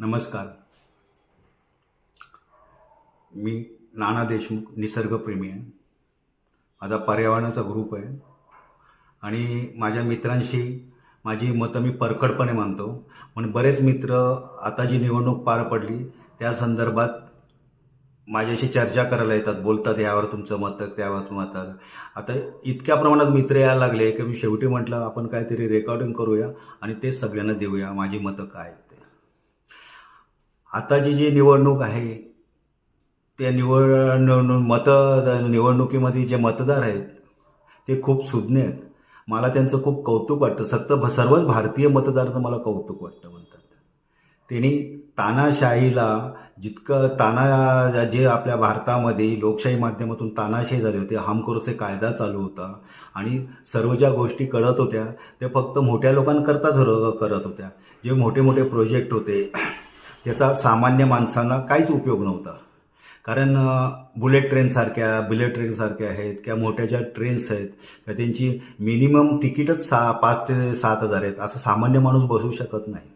नमस्कार. मी नाना देशमुख निसर्गप्रेमी आहे. माझा पर्यावरणाचा ग्रुप आहे. आणि माझ्या मित्रांशी माझी मतं मी परखडपणे मानतो. पण बरेच मित्र आता जी निवडणूक पार पडली त्या संदर्भात माझ्याशी चर्चा करायला येतात बोलतात यावर तुमचं मत त्यावर मत आता इतक्या प्रमाणात मित्र यायला लागले की मी शेवटी म्हटलं आपण काहीतरी रेकॉर्डिंग करूया आणि तेच सगळ्यांना देऊया. माझी मतं काय? आहेत आताची जी निवडणूक आहे त्या निवड मत निवडणुकीमध्ये जे मतदार आहेत ते खूप सुज्ञ आहेत. मला त्यांचं खूप कौतुक वाटतं. सक्त सर्वच भारतीय मतदारांचं मला कौतुक वाटतं म्हणतात. त्यांनी तानाशाहीला जितकं ताना जे आपल्या भारतामध्ये लोकशाही माध्यमातून तानाशाही झाली होती हमखोरचे कायदा चालू होता आणि सर्व ज्या गोष्टी कळत होत्या ते फक्त मोठ्या लोकांकरताच करत होत्या. जे मोठे मोठे प्रोजेक्ट होते याचा सामान्य माणसांना काहीच उपयोग नव्हता. कारण बुलेट ट्रेनसारख्या बुलेट ट्रेनसारख्या आहेत किंवा मोठ्या ज्या ट्रेन्स आहेत त्या त्यांची मिनिमम तिकीटच सा पाच ते सात हजार आहेत असं सामान्य माणूस बसू शकत नाही.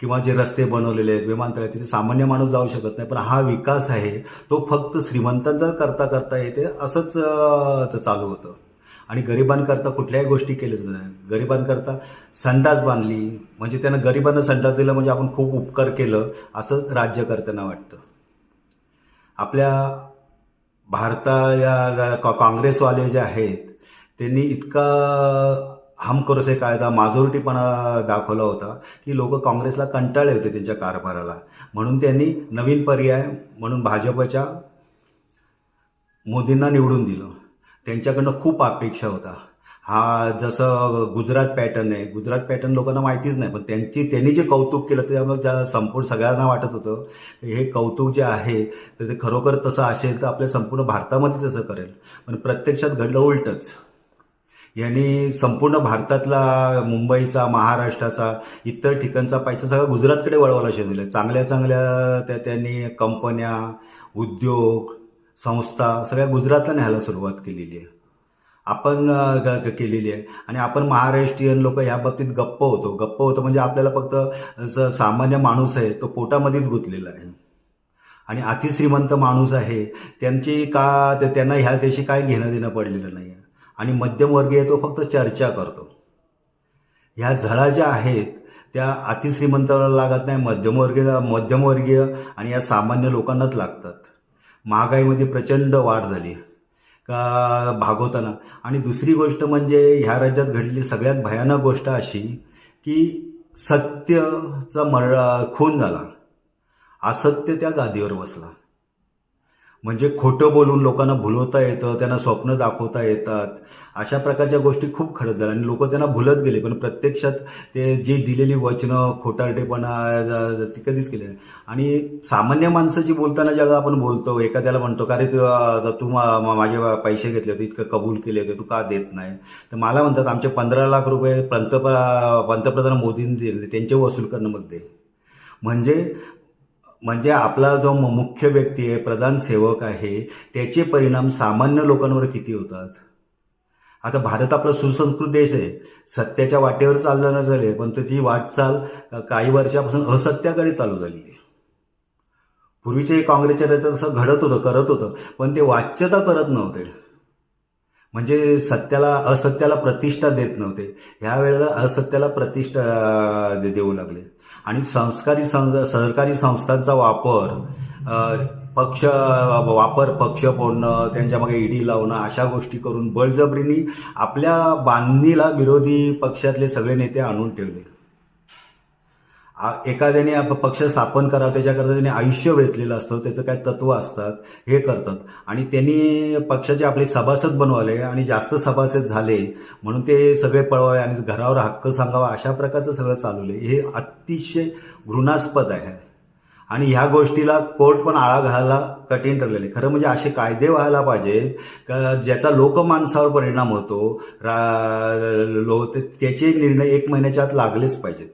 किंवा जे रस्ते बनवलेले आहेत विमानतळ आहेत तिथे सामान्य माणूस जाऊ शकत नाही. पण हा विकास आहे तो फक्त श्रीमंतांचा करता करता येते असंच चालू होतं. आणि गरिबांकरता कुठल्याही गोष्टी केल्याच नाही. गरिबांकरता संडास बांधली म्हणजे त्यांना गरिबांना संडास दिलं म्हणजे आपण खूप उपकार केलं असं राज्यकर्त्यांना वाटतं. आपल्या भारता या काँग्रेसवाले जे आहेत त्यांनी इतका हमकरोसे कायदा माजोरिटीपणा दाखवला होता की लोक काँग्रेसला कंटाळले होते त्यांच्या कारभाराला. म्हणून त्यांनी नवीन पर्याय म्हणून भाजपच्या मोदींना निवडून दिलं. त्यांच्याकडनं खूप अपेक्षा होता. हा जसं गुजरात पॅटर्न आहे गुजरात पॅटर्न लोकांना माहितीच नाही पण त्यांची त्यांनी जे कौतुक केलं त्यामुळे ज्या संपूर्ण सगळ्यांना वाटत होतं हे कौतुक जे आहे तर ते खरोखर तसं असेल तर आपल्या संपूर्ण भारतामध्ये तसं करेल. पण प्रत्यक्षात घडलं उलटंच. यांनी संपूर्ण भारतातला मुंबईचा महाराष्ट्राचा इतर ठिकाणचा पैसा सगळा गुजरातकडे वळवायला सुरू चांगल्या चांगल्या त्या त्यांनी कंपन्या उद्योग संस्था सगळ्या गुजरातला न्यायला सुरुवात केलेली आहे. आपण ग- केलेली आहे. आणि आपण महाराष्ट्रीयन लोक ह्या बाबतीत गप्प होतो. गप्प होतो म्हणजे आपल्याला फक्त स- सामान्य माणूस आहे तो पोटामध्येच गुंतलेला आहे. आणि अतिश्रीमंत माणूस आहे त्यांची का ते- त्यांना ह्या देशी काय घेणं देणं पडलेलं नाही आहे आणि मध्यमवर्गीय तो फक्त चर्चा करतो. ह्या झळा ज्या आहेत त्या अतिश्रीमंताला लागत नाही मध्यमवर्गीय मध्यमवर्गीय आणि या सामान्य लोकांनाच लागतात. महागाईमध्ये प्रचंड वाढ झाली का भागवताना. आणि दुसरी गोष्ट म्हणजे ह्या राज्यात घडलेली सगळ्यात भयानक गोष्ट अशी की सत्यचा मर खून झाला. असत्य त्या गादीवर बसला. म्हणजे खोटं बोलून लोकांना भुलवता येतं त्यांना स्वप्न दाखवता येतात. अशा प्रकारच्या गोष्टी खूप खरंच झाल्या आणि लोक त्यांना भुलत गेले पण प्रत्यक्षात ते जी दिलेली वचनं खोटारटेपणा ती कधीच केली नाही. आणि सामान्य माणसाची बोलताना ज्यावेळेला आपण बोलतो एखाद्याला म्हणतो का रे तू तू मा- माझे पैसे घेतले होते इतकं कबूल केले होते तू का देत नाही? तर मला म्हणतात आमचे पंधरा लाख रुपये पंतप पंतप्रधान मोदींनी दिले त्यांचे वसूल करणं मग दे. म्हणजे म्हणजे आपला जो मुख्य व्यक्ती आहे प्रधान सेवक आहे त्याचे परिणाम सामान्य लोकांवर किती होतात? आता भारत आपला सुसंस्कृत देश आहे. सत्याच्या वाटेवर चालणार झाले पण त्याची वाटचाल काही वर्षापासून असत्याकडे चालू झालेली आहे. पूर्वीचे काँग्रेसच्या राज्यात तसं घडत होतं करत होतं पण ते वाच्यता करत नव्हते. म्हणजे सत्याला असत्याला प्रतिष्ठा देत नव्हते. ह्या वेळेला असत्याला प्रतिष्ठा दे- देऊ लागले. आणि संस्कारी सं सहकारी संस्थांचा वापर पक्ष वापर पक्ष फोडणं त्यांच्या मागे ईडी लावणं अशा गोष्टी करून बळजबरीने आपल्या बांधणीला विरोधी पक्षातले सगळे नेते आणून ठेवले. एखाद्याने आप- पक्ष स्थापन करावं त्याच्याकरता त्यांनी आयुष्य वेचलेलं असतं त्याचं काय तत्व असतात हे करतात. आणि त्यांनी पक्षाचे आपले सभासद बनवले आणि जास्त सभासद झाले म्हणून ते सगळे पळवावे आणि घरावर हक्क सांगावा अशा प्रकारचं सगळं चालवले हे अतिशय घृणास्पद आहे. आणि ह्या गोष्टीला कोर्ट पण आळा घालायला कठीण ठरलेले खरं म्हणजे असे कायदे व्हायला पाहिजेत का ज्याचा लोकमानसावर परिणाम होतो रा लो ते- त्याचे निर्णय एक महिन्याच्या आत लागलेच पाहिजेत.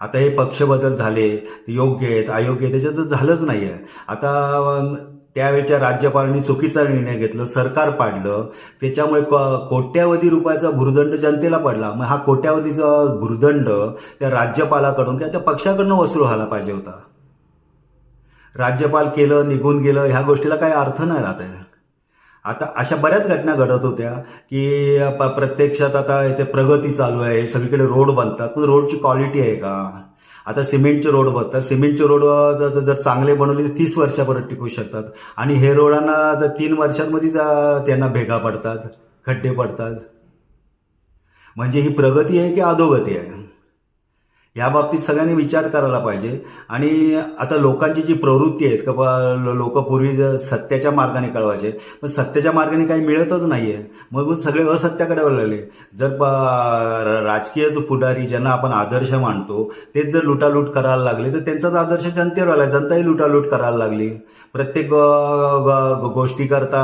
आता हे पक्ष बदल झाले योग्य आहेत अयोग्य आहेत त्याच्यात तर झालंच नाही आहे आता त्यावेळच्या राज्यपालांनी चुकीचा निर्णय घेतला सरकार पाडलं त्याच्यामुळे क- कोट्यावधी रुपयाचा भूर्दंड जनतेला पडला. मग हा कोट्यावधीचा भूर्दंड त्या राज्यपालाकडून किंवा त्या पक्षाकडनं वसूल व्हायला पाहिजे होता. राज्यपाल केलं निघून गेलं ह्या गोष्टीला काही अर्थ नाही राहत आहे. आता अशा बऱ्याच घटना घडत होत्या की प- प्रत्यक्षात आता इथे प्रगती चालू आहे सगळीकडे रोड बनतात. पण रोडची क्वालिटी आहे का? आता सिमेंटचे रोड बनतात. सिमेंटचे रोड जर जर- चांगले बनवले तर तीस वर्षापर्यंत टिकू शकतात. आणि हे रोडांना जर तीन वर्षांमध्ये त्यांना भेगा पडतात खड्डे पडतात. म्हणजे ही प्रगती आहे की अधोगती आहे? या बाबतीत सगळ्यांनी विचार करायला पाहिजे. आणि आता लोकांची जी प्रवृत्ती आहेत का लोक पूर्वी सत्याच्या मार्गाने कळवायचे. पण सत्याच्या मार्गाने काही मिळतच नाहीये. मग सगळे असत्याकडे वळले जर राजकीय जो पुढारी ज्यांना आपण आदर्श मानतो तेच जर लुटालूट करायला लागले तर त्यांचाच आदर्श जनतेवर आला. जनताही लुटालूट करायला लागली. प्रत्येक गोष्टीकरता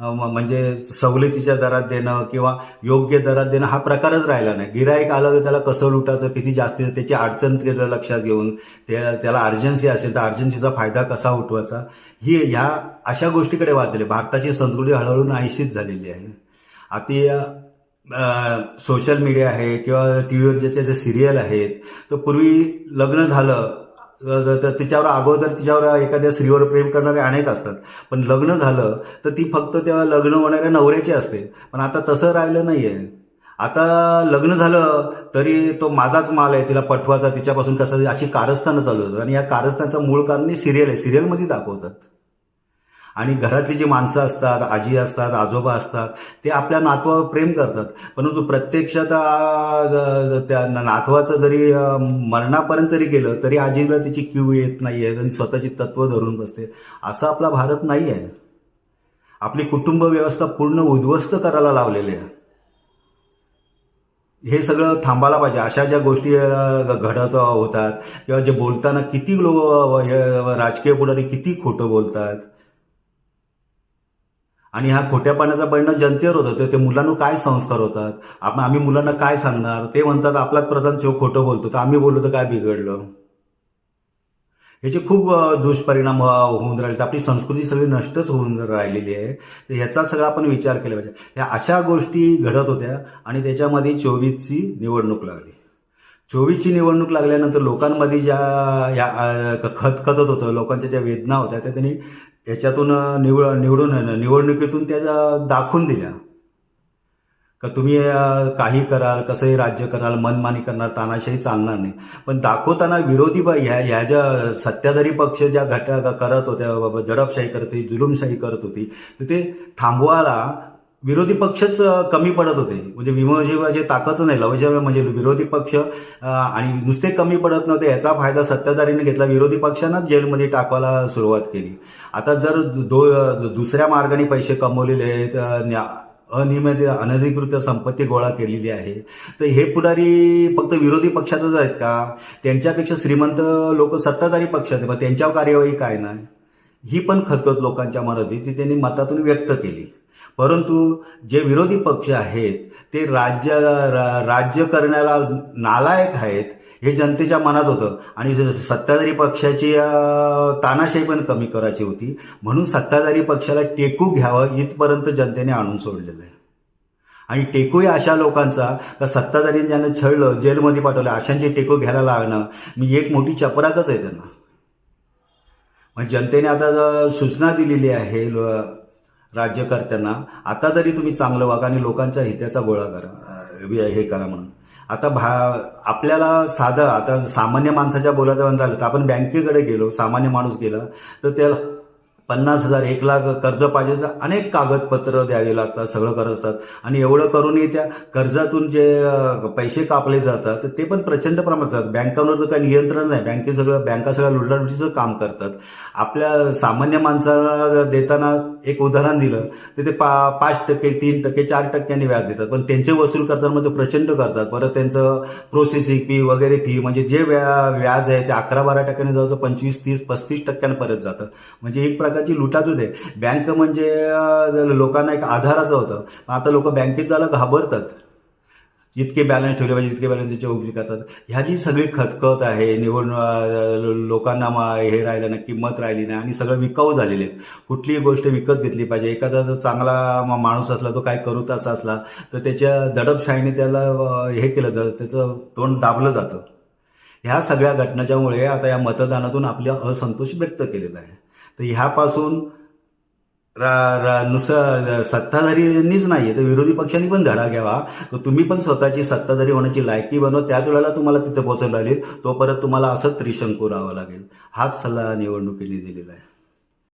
म्हणजे सवलतीच्या दरात देणं किंवा योग्य दरात देणं हा प्रकारच राहिला नाही. गिराईक आलं तर त्याला कसं लुटायचं? किती जास्ती त्याची अडचण लक्षात घेऊन त्या त्याला अर्जन्सी असेल तर अर्जन्सीचा फायदा कसा उठवायचा? ही ह्या अशा गोष्टीकडे वाचले. भारताची संस्कृती हळूहळू नाहीशीच झालेली आहे. आता सोशल मीडिया आहे किंवा टी व्हीवर ज्याचे जे सिरियल आहेत तर पूर्वी लग्न झालं तर तिच्यावर अगोदर तिच्यावर एखाद्या स्त्रीवर प्रेम करणारे अनेक असतात. पण लग्न झालं तर ती फक्त तेव्हा लग्न होणाऱ्या नवऱ्याची असते. पण आता तसं राहिलं नाही आहे आता लग्न झालं तरी तो माझाच माल आहे तिला पटवाचा तिच्यापासून कसं अशी कारस्थानं चालू होतात. आणि या कारस्थानचं मूळ कारण सिरियल आहे. सिरियलमध्ये दाखवतात. आणि घरातली जी माणसं असतात आजी असतात आजोबा असतात ते आपल्या नातवावर प्रेम करतात. परंतु प्रत्यक्षात त्या नातवाचं जरी मरणापर्यंत जरी गेलं तरी आजीला तिची क्यू येत नाही आहे आणि स्वतःची तत्व धरून बसते. असा आपला भारत नाही आहे आपली कुटुंब व्यवस्था पूर्ण उद्ध्वस्त करायला लावलेली आहे. हे सगळं थांबायला पाहिजे. अशा ज्या गोष्टी घडत होतात किंवा जे बोलताना किती लोक राजकीय पुढारी किती खोटं बोलतात. आणि ह्या खोट्या पाण्याचा परिणाम जनतेवर होतो ते, ते मुलांना काय संस्कार होतात? आपण आम्ही मुलांना काय सांगणार? ते म्हणतात आपलाच प्रधान सेवक खोटं बोलतो. तर आम्ही बोललो तर काय बिघडलं? याचे खूप दुष्परिणाम होऊन राहिले. आपली संस्कृती सगळी नष्टच होऊन राहिलेली आहे. तर ह्याचा सगळा आपण विचार केला पाहिजे. ह्या अशा गोष्टी घडत होत्या आणि त्याच्यामध्ये चोवीसची निवडणूक लागली. चोवीसची निवडणूक लागल्यानंतर लोकांमध्ये ज्या या खतखतत होतं लोकांच्या ज्या वेदना होत्या त्या त्यांनी याच्यातून निवड निवडून निवडणुकीतून त्या दाखवून दिल्या. का तुम्ही काही कराल कसंही राज्य कराल मनमानी करणार तानाशाही चालणार नाही. पण दाखवताना विरोधी ह्या ह्या ज्या सत्ताधारी पक्ष ज्या घटना करत होत्या बाबा दडपशाही करत होती जुलुमशाही करत होती तर ते थांबवायला विरोधी पक्षच कमी पडत होते. म्हणजे विमोजीवाची ताकद नाही लवजीव म्हणजे विरोधी पक्ष आणि नुसते कमी पडत नव्हते याचा फायदा सत्ताधारीने घेतला विरोधी पक्षांनाच जेलमध्ये टाकवायला सुरुवात केली. आता जर दो दुसऱ्या मार्गाने पैसे कमवलेले आहेत न्या- अनियमित अनधिकृत संपत्ती गोळा केलेली आहे. तर हे पुढारी फक्त विरोधी पक्षातच आहेत का? त्यांच्यापेक्षा श्रीमंत लोक सत्ताधारी पक्षात मग त्यांच्यावर कार्यवाही काय नाही? ही पण खतखत लोकांच्या मनात होती ती त्यांनी मतातून व्यक्त केली. परंतु जे विरोधी पक्ष आहेत ते राज्य रा- राज्य करण्याला नालायक आहेत हे जनतेच्या मनात होतं. आणि सत्ताधारी पक्षाची तानाशाही पण कमी करायची होती. म्हणून सत्ताधारी पक्षाला टेकू घ्यावं इथपर्यंत जनतेने आणून सोडलेलं आहे. आणि टेकूही अशा लोकांचा का सत्ताधारी ज्यांना छळलं जेलमध्ये पाठवलं अशांचे टेकू घ्यायला लागणं मी एक मोठी चपराकच आहे त्यांना. मग जनतेने आता सूचना दिलेली आहे राज्यकर्त्यांना आता तरी तुम्ही चांगलं वागा आणि लोकांच्या हिताचा गोळा करा हे करा म्हणून. आता भा आपल्याला साधं आता सामान्य माणसाच्या बोलायचं म्हणता आलं तर आपण बँकेकडे गेलो सामान्य माणूस गेला तर त्याला पन्नास हजार एक लाख कर्ज पाहिजे तर अनेक कागदपत्र द्यावी लागतात सगळं करत असतात. आणि एवढं करूनही त्या कर्जातून जे पैसे कापले जातात तर ते पण प्रचंड प्रमाणात जातात. बँकांवर तर काही नियंत्रण नाही. बँके सगळं बँका सगळ्या लुटालुटीचं काम करतात. आपल्या सामान्य माणसाला देताना एक उदाहरण दिलं तर ते पा पाच टक्के तीन टक्के चार टक्क्यांनी व्याज देतात. पण त्यांचे वसूल करताना ते प्रचंड करतात. परत त्यांचं प्रोसेसिंग फी वगैरे फी म्हणजे जे व्या व्याज आहे ते अकरा बारा टक्क्याने जवळजवळ पंचवीस तीस पस्तीस टक्क्यांपर्यंत जातं. म्हणजे एक प्रकारची लुटातूच आहे बँक म्हणजे लोकांना एक आधाराचं होतं. आता लोक बँकेत जायला घाबरतात. जितके बॅलन्स ठेवले पाहिजे इतके बॅलन्स त्याच्या उपयोग करतात. ह्या जी सगळी खतखत आहे निवडणूक लोकांना हे राहिलं नाही किंमत राहिली नाही आणि सगळं विकाऊ झालेले आहेत. कुठलीही गोष्ट विकत घेतली पाहिजे. एखादा जर चांगला माणूस असला तो काय करू तसा असला तर त्याच्या दडपशाहीने त्याला हे केलं जातं. त्याचं तोंड दाबलं जातं. ह्या सगळ्या घटनाच्यामुळे आता या मतदानातून आपला असंतोष व्यक्त केलेला आहे. तर ह्यापासून रा रा नुसतं सत्ताधारींनीच नाही तर विरोधी पक्षांनी पण धडा घ्यावा. तर तुम्ही पण स्वतःची सत्ताधारी होण्याची लायकी बनवा. त्याच वेळेला तुम्हाला तिथे पोहोचायला लागेल तो परत तुम्हाला असंच त्रिशंकू राहावं लागेल. हाच सल्ला निवडणुकीने दिलेला आहे.